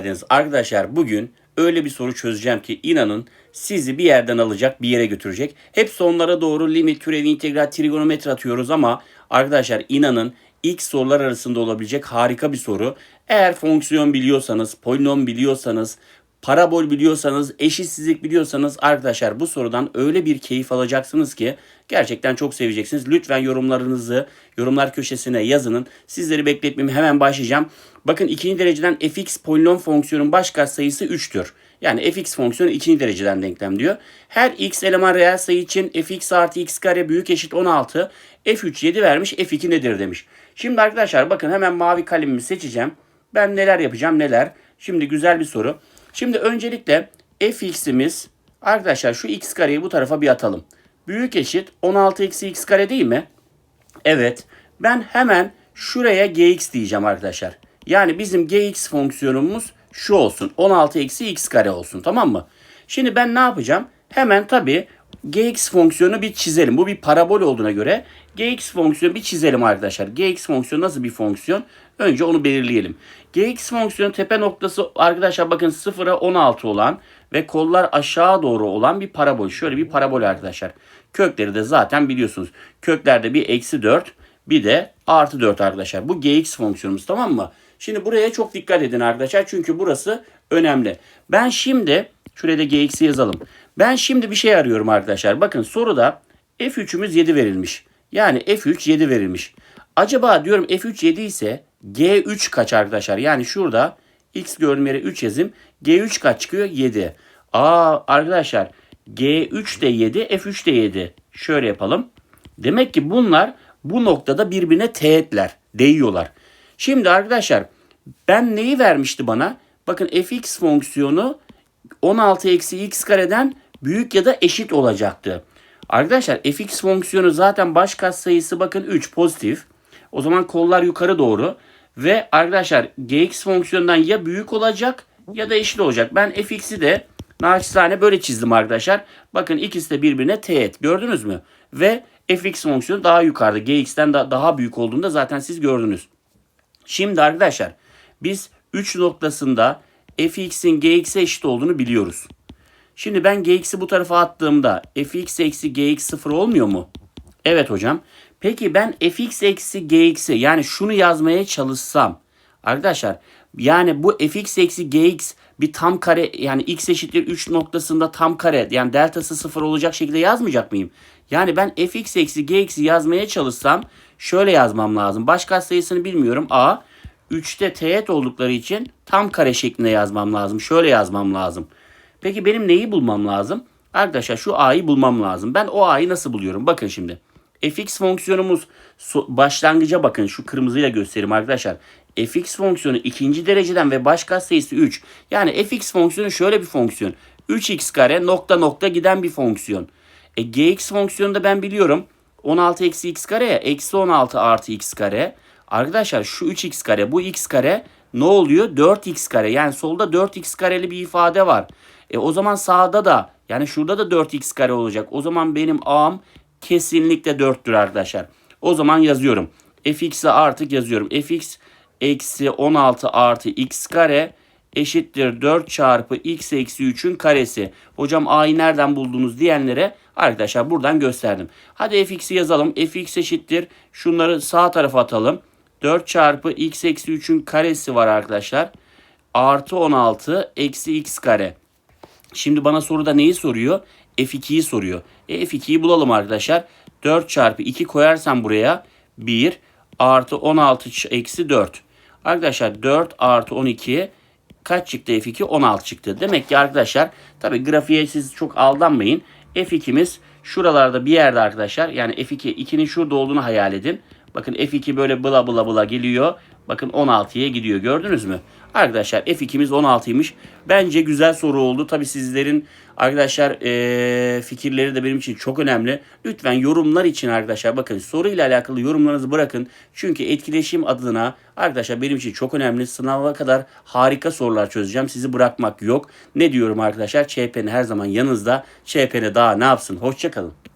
geldiniz. Arkadaşlar bugün öyle bir soru çözeceğim ki inanın sizi bir yerden alacak bir yere götürecek. Hep sonlara doğru limit, türev, integral, trigonometri atıyoruz ama arkadaşlar inanın ilk sorular arasında olabilecek harika bir soru. Eğer fonksiyon biliyorsanız, polinom biliyorsanız, parabol biliyorsanız, eşitsizlik biliyorsanız arkadaşlar bu sorudan öyle bir keyif alacaksınız ki gerçekten çok seveceksiniz. Lütfen yorumlarınızı yorumlar köşesine yazının. Sizleri bekletmeyeyim hemen başlayacağım. Bakın ikinci dereceden fx polinom fonksiyonun baş katsayısı 3'tür. Yani fx fonksiyonu ikinci dereceden denklem diyor. Her x eleman reel sayı için fx artı x kare büyük eşit 16. f3 7 vermiş f2 nedir demiş. Şimdi arkadaşlar bakın hemen mavi kalemimi seçeceğim. Ben neler yapacağım neler. Şimdi güzel bir soru. Şimdi öncelikle fx'imiz arkadaşlar şu x kareyi bu tarafa bir atalım. Büyük eşit 16 eksi x kare değil mi? Evet. Ben hemen şuraya gx diyeceğim arkadaşlar. Yani bizim gx fonksiyonumuz şu olsun. 16 eksi x kare olsun tamam mı? Şimdi ben ne yapacağım? Hemen tabii gx fonksiyonu bir çizelim. Bu bir parabol olduğuna göre gx fonksiyonu bir çizelim arkadaşlar. gx fonksiyonu nasıl bir fonksiyon? Önce onu belirleyelim. gx fonksiyonu tepe noktası arkadaşlar bakın 0'a 16 olan ve kollar aşağı doğru olan bir parabol. Şöyle bir parabol arkadaşlar. Kökleri de zaten biliyorsunuz. Köklerde bir eksi 4 bir de artı 4 arkadaşlar. Bu gx fonksiyonumuz tamam mı? Şimdi buraya çok dikkat edin arkadaşlar. Çünkü burası önemli. Ben şimdi şuraya da gx'i yazalım. Ben şimdi bir şey arıyorum arkadaşlar. Bakın soruda f3'ümüz 7 verilmiş. Yani f3 7 verilmiş. Acaba diyorum f3 7 ise g3 kaç arkadaşlar? Yani şurada x gördüğüm yere 3 yazayım. g3 kaç çıkıyor? 7. Aa arkadaşlar g3 de 7 f3 de 7. Şöyle yapalım. Demek ki bunlar bu noktada birbirine teğetler, değiyorlar. Şimdi arkadaşlar ben neyi vermişti bana? Bakın fx fonksiyonu 16 eksi x kareden büyük ya da eşit olacaktı. Arkadaşlar fx fonksiyonu zaten baş katsayısı bakın 3 pozitif. O zaman kollar yukarı doğru. Ve arkadaşlar gx fonksiyonundan ya büyük olacak ya da eşit olacak. Ben fx'i de naçizane böyle çizdim arkadaşlar. Bakın ikisi de birbirine teğet. Gördünüz mü? Ve fx fonksiyonu daha yukarıda. gx'ten da daha büyük olduğunda zaten siz gördünüz. Şimdi arkadaşlar biz 3 noktasında fx'in gx'e eşit olduğunu biliyoruz. Şimdi ben gx'i bu tarafa attığımda fx eksi gx sıfır olmuyor mu? Evet hocam. Peki ben fx eksi gx'i yani şunu yazmaya çalışsam arkadaşlar yani bu fx eksi gx bir tam kare yani x eşittir 3 noktasında tam kare yani deltası sıfır olacak şekilde yazmayacak mıyım? Yani ben fx eksi gx'i yazmaya çalışsam şöyle yazmam lazım. Baş katsayısını bilmiyorum. A 3'te teğet oldukları için tam kare şeklinde yazmam lazım. Şöyle yazmam lazım. Peki benim neyi bulmam lazım? Arkadaşlar şu a'yı bulmam lazım. Ben o a'yı nasıl buluyorum? Bakın şimdi. Fx fonksiyonumuz başlangıca bakın. Şu kırmızıyla göstereyim arkadaşlar. fx fonksiyonu ikinci dereceden ve baş katsayısı 3. Yani fx fonksiyonu şöyle bir fonksiyon. 3x kare nokta nokta giden bir fonksiyon. E gx fonksiyonu da ben biliyorum. 16 eksi x kare ya. Eksi 16 artı x kare. Arkadaşlar şu 3x kare bu x kare ne oluyor? 4x kare. Yani solda 4x kareli bir ifade var. E o zaman sağda da yani şurada da 4x kare olacak. O zaman benim a'm kesinlikle 4'tür arkadaşlar. O zaman yazıyorum. fx'i artık yazıyorum. fx eksi 16 artı x kare eşittir 4 çarpı x eksi 3'ün karesi. Hocam a'yı nereden buldunuz diyenlere arkadaşlar buradan gösterdim. Hadi fx'i yazalım. fx eşittir. Şunları sağ tarafa atalım. 4 çarpı x eksi 3'ün karesi var arkadaşlar. Artı 16 eksi x kare. Şimdi bana soruda neyi soruyor? F2'yi soruyor. E, F2'yi bulalım arkadaşlar. 4 çarpı 2 koyarsam buraya 1 artı 16 ç- eksi 4. Arkadaşlar 4 artı 12 kaç çıktı F2? 16 çıktı. Demek ki arkadaşlar tabi grafiğe siz çok aldanmayın. F2'miz şuralarda bir yerde arkadaşlar. Yani F2 2'nin şurada olduğunu hayal edin. Bakın F2 böyle bula bula bula geliyor. Bakın 16'ya gidiyor gördünüz mü? Arkadaşlar F2'miz 16'ymış. Bence güzel soru oldu. Tabi sizlerin arkadaşlar eee, fikirleri de benim için çok önemli. Lütfen yorumlar için arkadaşlar bakın soruyla alakalı yorumlarınızı bırakın. Çünkü etkileşim adına arkadaşlar benim için çok önemli. Sınava kadar harika sorular çözeceğim. Sizi bırakmak yok. Ne diyorum arkadaşlar? ÇPN her zaman yanınızda. ÇPN daha ne yapsın? Hoşçakalın.